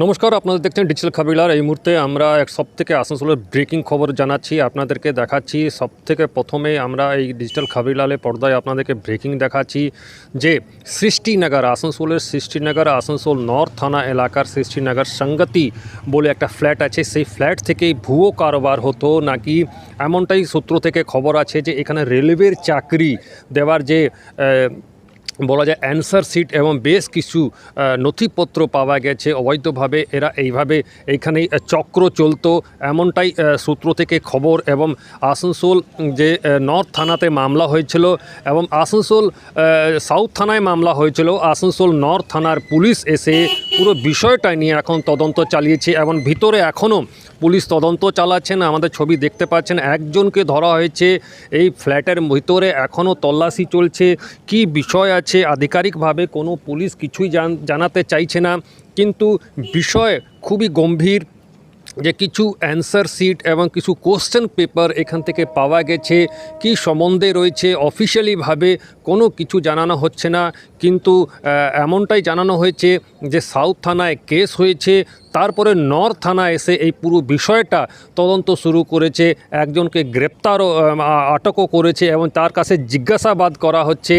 নমস্কার আপনাদের দেখছেন ডিজিটাল খাবিলার এই মুহূর্তে আমরা এক সব থেকে আসানসোলের ব্রেকিং খবর জানাচ্ছি, আপনাদেরকে দেখাচ্ছি। সব থেকে প্রথমে আমরা এই ডিজিটাল খাবিলালে পর্দায় আপনাদেরকে ব্রেকিং দেখাচ্ছি যে সৃষ্টিনগর আসানসোলের সৃষ্টিনগর, আসানসোল নর্থ থানা এলাকার সৃষ্টিনগর সঙ্গতি বলে একটা ফ্ল্যাট আছে। সেই ফ্ল্যাট থেকেই ভুয়ো কারবার হতো নাকি এমনটাই সূত্র থেকে খবর আছে যে এখানে রেলওয়ের চাকরি দেওয়ার যে বলা যায় অ্যান্সার সিট এবং বেশ কিছু নথিপত্র পাওয়া গেছে। অবৈধভাবে এরা এইভাবে এইখানেই চক্র চলতো। এমনটাই সূত্র থেকে খবর এবং আসানসোল যে নর্থ থানাতে মামলা হয়েছিল এবং আসানসোল সাউথ থানায় মামলা হয়েছিল। আসানসোল নর্থ থানার পুলিশ এসে পুরো বিষয়টা নিয়ে এখন তদন্ত চালিয়েছে এবং ভিতরে এখনও পুলিশ তদন্ত চালাচ্ছেন আমাদের ছবি দেখতে পাচ্ছেন, একজনকে ধরা হয়েছে। এই ফ্ল্যাটের ভিতরে এখনও তল্লাশি চলছে। কি বিষয় আছে? আধিকারিকভাবে কোনো পুলিশ কিছুই জান- জানাতে চাইছে না। কিন্তু বিষয় খুবই গম্ভীর। যে কিছু অ্যান্সার সিট এবং কিছু কোশ্চেন পেপার এখান থেকে পাওয়া গেছে, কি সম্বন্ধে রয়েছে অফিসিয়ালিভাবে কোনো কিছু জানানো হচ্ছে না, কিন্তু এমনটাই জানানো হয়েছে যে সাউথ থানায় কেস হয়েছে তারপরে নর থানা এসে এই পুরো বিষয়টা তদন্ত শুরু করেছে, একজনকে গ্রেপ্তারও আটকও করেছে এবং তার কাছে জিজ্ঞাসাবাদ করা হচ্ছে।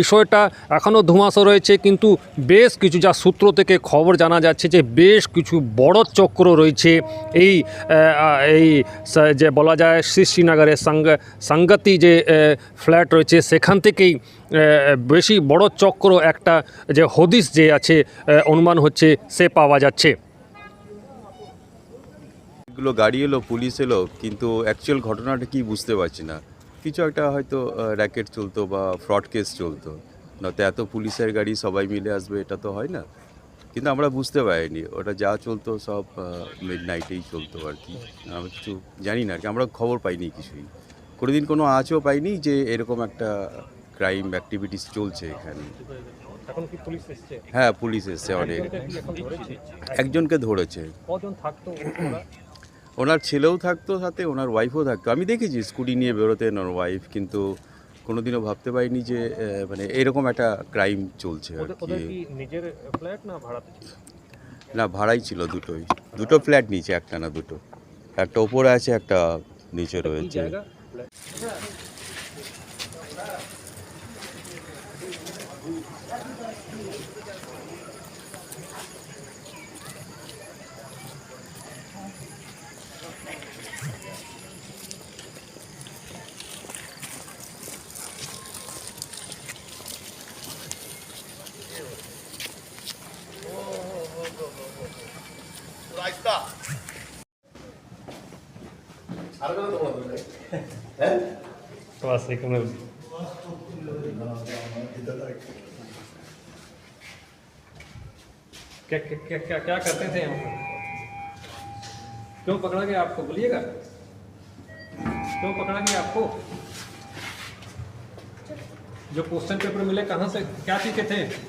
বিষয়টা এখনও ধোঁয়াশা রয়েছে, কিন্তু বেশ কিছু যা সূত্র থেকে খবর জানা যাচ্ছে যে বেশ কিছু বড় চক্র রয়েছে। এই এই যে বলা যায় শ্রী শ্রীনগরের সাংগতি যে ফ্ল্যাট রয়েছে, সেখান থেকেই বেশি বড় চক্র একটা যে হদিস যে আছে অনুমান হচ্ছে সে পাওয়া যাচ্ছে। এগুলো গাড়ি এলো, পুলিশ এলো, কিন্তু অ্যাকচুয়াল ঘটনাটা কি বুঝতে পারছি না। কিছু একটা হয়তো র্যাকেট চলতো বা ফ্রড কেস চলতো। নয়তো এত পুলিশের গাড়ি সবাই মিলে আসবে, এটা তো হয় না। কিন্তু আমরা বুঝতে পারিনি, ওটা যা চলতো সব মিড নাইটেই চলতো আর কি। আমরা কিছু জানি না আর কি, আমরা খবর পাইনি কিছুই। কোনোদিন কোনো আঁচও পাইনি যে এরকম একটা ক্রাইম অ্যাক্টিভিটিস চলছে এখানে। এখন কি পুলিশ এসছে? হ্যাঁ পুলিশ এসছে অনেক। একজনকে ধরেছে? কজন থাকতো ওনার? ছেলেও থাকতো সাথে ওনার ওয়াইফও থাকতো। আমি দেখেছি স্কুটি নিয়ে বেরোতেন ওনার ওয়াইফ কিন্তু কোনোদিনও ভাবতে পারিনি যে মানে এরকম একটা ক্রাইম চলছে আর কি। নিজের ফ্ল্যাট না ভাড়াতে না ভাড়াই ছিল দুটোই। দুটো ফ্ল্যাট নিচে একটা না দুটো। একটা ওপরে আছে একটা নিচে রয়েছে। एक क्या क्या क्या क्या, क्या करते थे हम? क्यों पकड़ा गया आपको? बोलिएगा। क्यों पकड़ा गया आपको? जो क्वेश्चन पेपर मिले कहाँ से? क्या के थे?